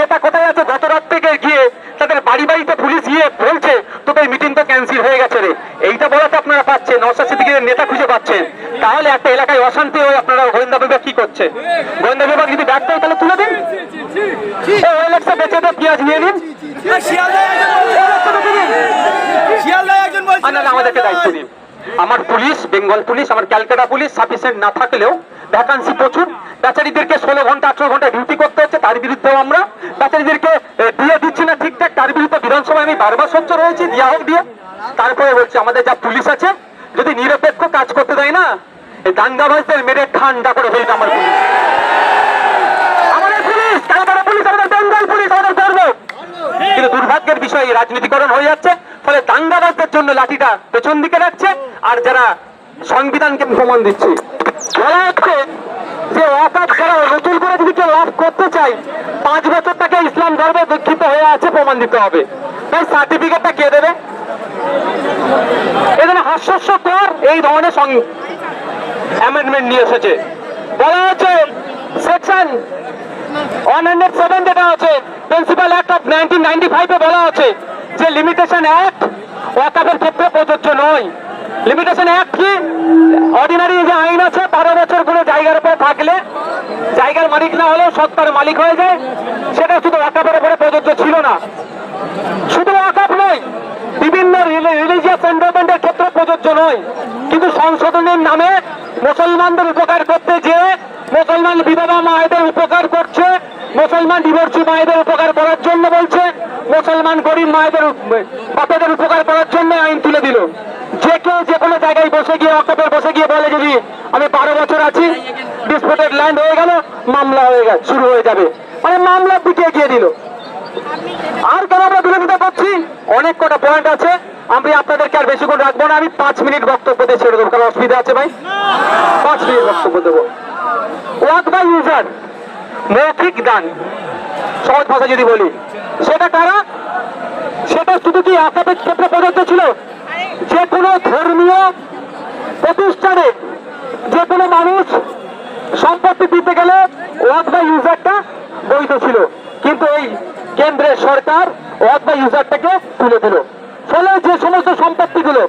নেতা কোথায় আছে? গত রাত থেকে গিয়ে তাদের বাড়ি বাড়িতে পুলিশ গিয়ে বলছে তোদের মিটিং তো ক্যান্সেল হয়ে গেছে রে। এইটা বলাতে আপনারা পাচ্ছেন নওশাদ সিদ্দিকের নেতা খুঁজে পাচ্ছেন। তাহলে একটা এলাকায় অশান্তি হয়ে আপনারা গোয়েন্দা বিভাগ কি করছে? গোয়েন্দা বিভাগ যদি হয় তাহলে তুলে দিন। বেঁচে দিয়ে পেঁয়াজ নিয়ে নিন। আমাদেরকে দায়িত্ব দিন আমার পুলিশ বেঙ্গল পুলিশ আমার ক্যালকাটা পুলিশ সাফিসিয়েন্ট না থাকলেও ভ্যাকান্সি প্রচুর। বেচারিদেরকে ষোলো ঘণ্টা, আঠারো ঘণ্টা ডিউটি করতে হচ্ছে, তার বিরুদ্ধেও আমরা। বেচারিদেরকে দিয়ে দিচ্ছি না ঠিকঠাক। তার বিরুদ্ধে বিধানসভায় আমি বারবার সহ্য রয়েছি, দিয়া হোক দিয়ে। তারপরে বলছি, আমাদের যা পুলিশ আছে, যদি নিরপেক্ষ কাজ করতে দেয় না এই দাঙ্গাবাজদের মেরে ঠান্ডা করে ফেলবে আমার পুলিশ। আমাদের রাজনীতিকরণ হয়ে যাচ্ছে। ফলে দাঙ্গাবাজদের জন্য লাঠিটা পেছন দিকে রাখছে। আর যারা সংবিধানকে প্রমাণ দিচ্ছে। বলা হচ্ছে যে ওয়াকাত যারা নতুন করে যদি কেউ লাভ করতে চাই পাঁচ বছর তাকে ইসলাম ধর্মে দীক্ষিত হয়ে আছে প্রমাণ দিতে হবে। তাই সার্টিফিকেটটা কে দেবে? এখানে হাস্যস্যকর এই ধরনের অ্যামেন্ডমেন্ট নিয়ে এসেছে। বলা হচ্ছে সেকশন ওয়ান হান্ড্রেড সেভেন যেটা আছে principal act of nineteen ninety ফাইভে বলা আছে যে লিমিটেশন অ্যাক্ট ওয়াকাফের ক্ষেত্রে প্রযোজ্য নয়। লিমিটেশন এক কি? অর্ডিনারি যে আইন আছে, বারো বছর কোনো জায়গার উপরে থাকলে, জায়গার মালিক না হলেও সত্তার মালিক হয়ে যায়। সেটা শুধু ওয়াকাপের উপরে প্রযোজ্য ছিল না। শুধু ওয়াকাপ নয়, বিভিন্ন রিলিজিয়াস এন্ডোমেন্টের ক্ষেত্রে প্রযোজ্য নয়। কিন্তু সংশোধনের নামে মুসলমানদের উপকার করতে যে মুসলমান বিধবা মায়েদের উপকার করছে, মুসলমান ডিভোর্সি মায়েদের উপকার করার জন্য বলছে, মুসলমান গরিব মায়েদের বাপেদের উপকার করার জন্য আইন তুলে দিল। যে কেউ যে কোনো জায়গায় বসে গিয়ে অকাপের বসে গিয়ে বলে যদি আমি বারো বছর আছি ডিসপুটেড ল্যান্ড হয়ে গেল, মামলা হয়ে গেল, শুরু হয়ে যাবে। মানে মামলার দিকে এগিয়ে দিল। আর কেন আমরা বিরোধিতা করছি? অনেক কটা পয়েন্ট আছে। আমি আপনাদেরকে আর বেশিক্ষণ রাখব না। আমি পাঁচ মিনিট বক্তব্য দিয়ে ছেড়ে দেবো। কারণ অসুবিধা আছে ভাই। পাঁচ মিনিট বক্তব্য দেবো। Waqf by user. মৌখিক দান। সহজ ভাষা যদি বলি। সেটা কারা? সেটা শুধু কি আকাপের ক্ষেত্রে প্রযোজ্য ছিল? যে কোনো ধর্মীয় প্রতিষ্ঠানে যে কোনো মানুষ সম্পত্তি দিতে গেলে ওয়াক বাই ইউজারটা বৈধ ছিল। কিন্তু এই কেন্দ্রের সরকার ওয়াক বাই ইউজারটাকে তুলে দিল। ফলে যে সমস্ত সম্পত্তিগুলো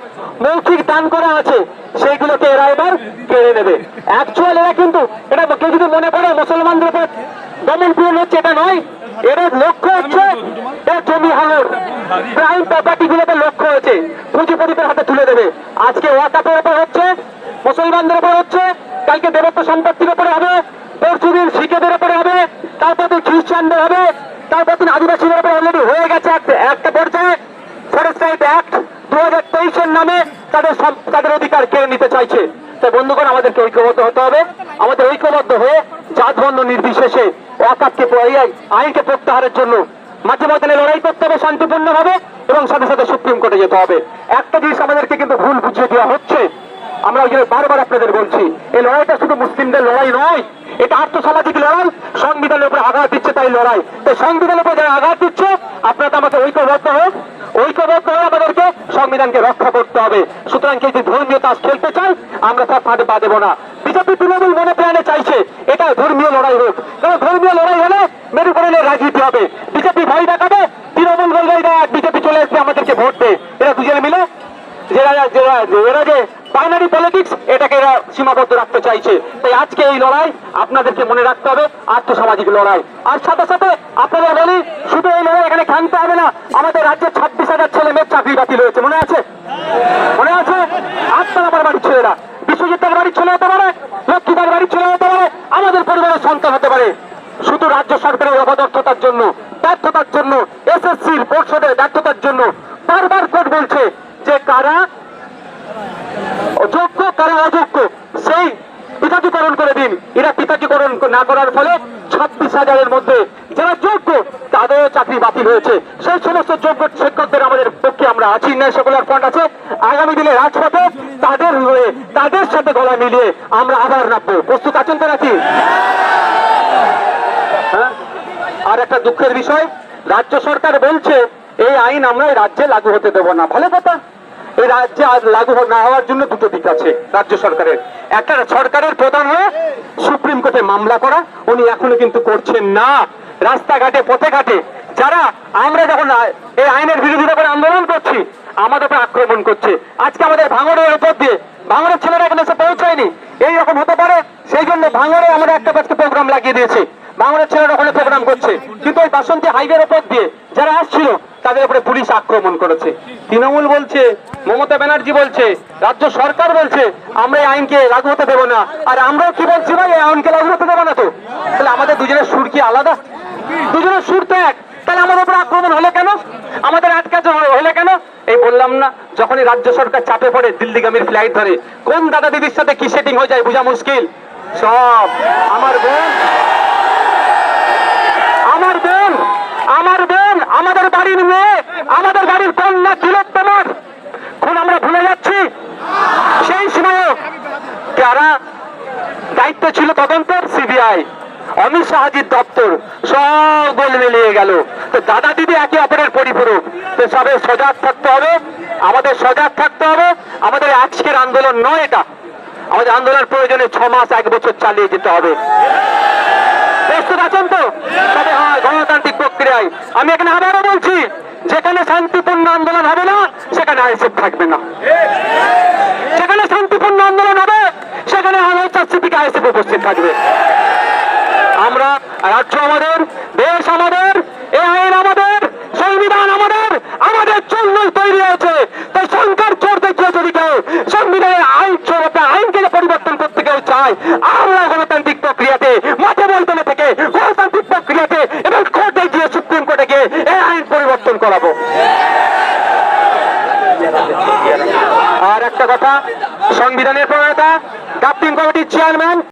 মৌখিক দান করা আছে, সেইগুলোকে এরা এবার কেড়ে নেবে। অ্যাকচুয়াল এরা কিন্তু, এটা কেউ যদি মনে করে মুসলমানদের উপর দমন পূরণ হচ্ছে, এটা নয়। এদের লক্ষ্য হচ্ছে এর জমি হাঙর। প্রাইম প্রপার্টি গুলোতে লক্ষ্য হয়েছে পুঁজিপতিদের হাতে তুলে দেবে। আজকে ওয়াকাপের উপর হচ্ছে, মুসলমানদের উপর হচ্ছে, কালকে দেবত্ব সম্পত্তির উপরে হবে, পরশুদিন শিখেদের উপরে হবে, তারপর দিন খ্রিস্টানদের হবে, তারপর দিন আদিবাসীদের উপরে অলরেডি হয়ে গেছে একটা পর্যায়ে। ফরেস্ট অ্যাক্ট দু হাজার তেইশের নামে তাদের তাদের অধিকার কেড়ে নিতে চাইছে। তাই বন্ধুগণ, আমাদেরকে ঐক্যবদ্ধ হতে হবে। আমাদের ঐক্যবদ্ধ হয়ে নির্বিশেষে আইনকে প্রত্যাহারের জন্য মাঝে লড়াই করতে হবে শান্তিপূর্ণ ভাবে এবং সাথে সাথে সুপ্রিম কোর্টে যেতে হবে। একটা জিনিস আমাদেরকে কিন্তু ভুল বুঝিয়ে দেওয়া হচ্ছে। আমরা ওই বারবার আপনাদের বলছি, এই লড়াইটা শুধু মুসলিমদের লড়াই নয়, এটা আর্থসামাজিক লড়াই, সংবিধানের উপরে আঘাত দিচ্ছে তাই লড়াই। তো সংবিধানের উপরে যারা আঘাত দিচ্ছে, আপনারা আমাকে ঐক্যবদ্ধ হোক আমাদেরকে সংবিধানকে রক্ষা করতে হবে। সুতরাং কেউ যদি ধর্মীয় তাস খেলতে চাই আমরা তার ফাঁদে পা না। বিজেপি তৃণমূল মনে প্রাণে চাইছে, এটা ধর্মীয় লড়াই হোক। কারণ ধর্মীয় লড়াই হলে মেরুকরণের রাজনীতি হবে। বিজেপি ভয় দেখাবে, তৃণমূল বলবে বিজেপি চলে এসে আমাদেরকে ভোট দে এরা দুজনে মিলে যারা এরা যে বাইনারি পলিটিক্স এটাকে এরা সীমাবদ্ধ রাখতে চাইছে। তাই আজকে এই লড়াই আপনাদেরকে মনে রাখতে হবে, আর্থসামাজিক লড়াই। আর সাথে সাথে আপনারা বলি, শুধু এই লড়াই এখানে খেলতে হবে না, আমাদের রাজ্যে ছাব্বিশ হাজার ছেলে মেয়ের চাকরি বাতিল হয়েছে। মনে আছে? মনে আছে? আপনার আমার বাড়ির ছেলেরা। বিশ্বজিতের বাড়ির ছেলে হতে পারে, লক্ষ্মীদার বাড়ির ছেলে হতে পারে, আমাদের পরিবারের সন্তান হতে পারে। শুধু রাজ্য সরকারের অপদর্থতার জন্য, ব্যর্থতার জন্য এসএসসির পর্ষদের ব্যর্থতার জন্য বারবার কোর্ট বলছে যে কারা যোগ্য কারা অযোগ্য, সেই পিতাকীকরণ করে দিন। এরা পিতাকীকরণ না করার ফলে ছাব্বিশ হাজারের মধ্যে যারা যোগ্য, তাদেরও চাকরি বাতিল হয়েছে। সেই সমস্ত যোগ্য শিক্ষকদের আমাদের পক্ষে আমরা আছি। ন্যায় সেকুলার ফ্রন্ট আছে। আগামী দিনে রাজপথে তাদের হয়ে, তাদের সাথে গলা মিলিয়ে আমরা আবার নামবো। প্রস্তুত আছেন তো নাকি? হ্যাঁ? আর একটা দুঃখের বিষয়, রাজ্য সরকার বলছে, এই আইন আমরা রাজ্যে লাগু হতে দেবো না। ভালো কথা। এই রাজ্যে আজ লাগু না হওয়ার জন্য দুটো দিক আছে রাজ্য সরকারের। একটা সরকারের প্রধান হয়ে সুপ্রিম কোর্টে মামলা করা, উনি এখনও কিন্তু করছেন না। রাস্তাঘাটে পথে ঘাটে যারা আমরা যখন এই আইনের বিরোধিতা করে আন্দোলন করছি, আমাদের উপর আক্রমণ করছে। আজকে আমাদের ভাঙড়ের উপর দিয়ে, ভাঙড়ের ছেলেরা এখানে এসে পৌঁছায়নি। এই রকম হতে পারে, সেই জন্য ভাঙড়ে আমরা একটা আজকে প্রোগ্রাম লাগিয়ে দিয়েছি। ভাঙড়ের ছেলেরা ওখানে প্রোগ্রাম করছে। কিন্তু ওই বাসন্তী হাইওয়ের উপর দিয়ে যারা আসছিল তাদের উপরে পুলিশ আক্রমণ করেছে। তৃণমূল বলছে, মমতা ব্যানার্জি বলছে, রাজ্য সরকার বলছে, আমরা এই আইনকে লাগু হতে দেবো না। আর আমরাও কি বলছি ভাই, এই আইনকে লাগু হতে দেবো না তো? তাহলে আমাদের দুজনের সুর কি আলাদা? দুজনের সুর তো এক। তাহলে আমাদের উপর আক্রমণ হলো কেন? আমাদের আটকাছে হলো কেন? এই বললাম না, যখনই রাজ্য সরকার চাপে পড়ে, দিল্লিগামীর ফ্লাইট ধরে, কোন দাদা দিদির সাথে কি সেটিং হয়ে যায়, বোঝা মুশকিল? সব আমার বোন আমার বোন আমার বোন আমাদের বাড়ির মেয়ে, আমাদের বাড়ির কন্যা তিলোত্তমার খুন আমরা ভুলে যাচ্ছি। সেই সময়ও কারা দায়িত্ব ছিল তদন্তের, সিবিআই, অমিত শাহাজির দপ্তর, সব গোল মিলিয়ে গেল। তো দাদা দিদি একে অপরের পরিপূরক। তো সবে সজাগ থাকতে হবে। আমাদের সজাগ থাকতে হবে। আমাদের আজকের আন্দোলন নয় এটা। আমাদের আন্দোলন প্রয়োজনে ছ মাস, এক বছর চালিয়ে যেতে হবে প্রস্তুত আছেন তো তবে হ্যাঁ গণতান্ত্রিক এখানে আবারও বলছি, যেখানে শান্তিপূর্ণ আন্দোলন হবে না, সেখানে আইএসএফ থাকবে না। যেখানে শান্তিপূর্ণ আন্দোলন হবে, সেখানে আইএসএফ আইসেফ উপস্থিত থাকবে। আমরা রাজ্য আমাদের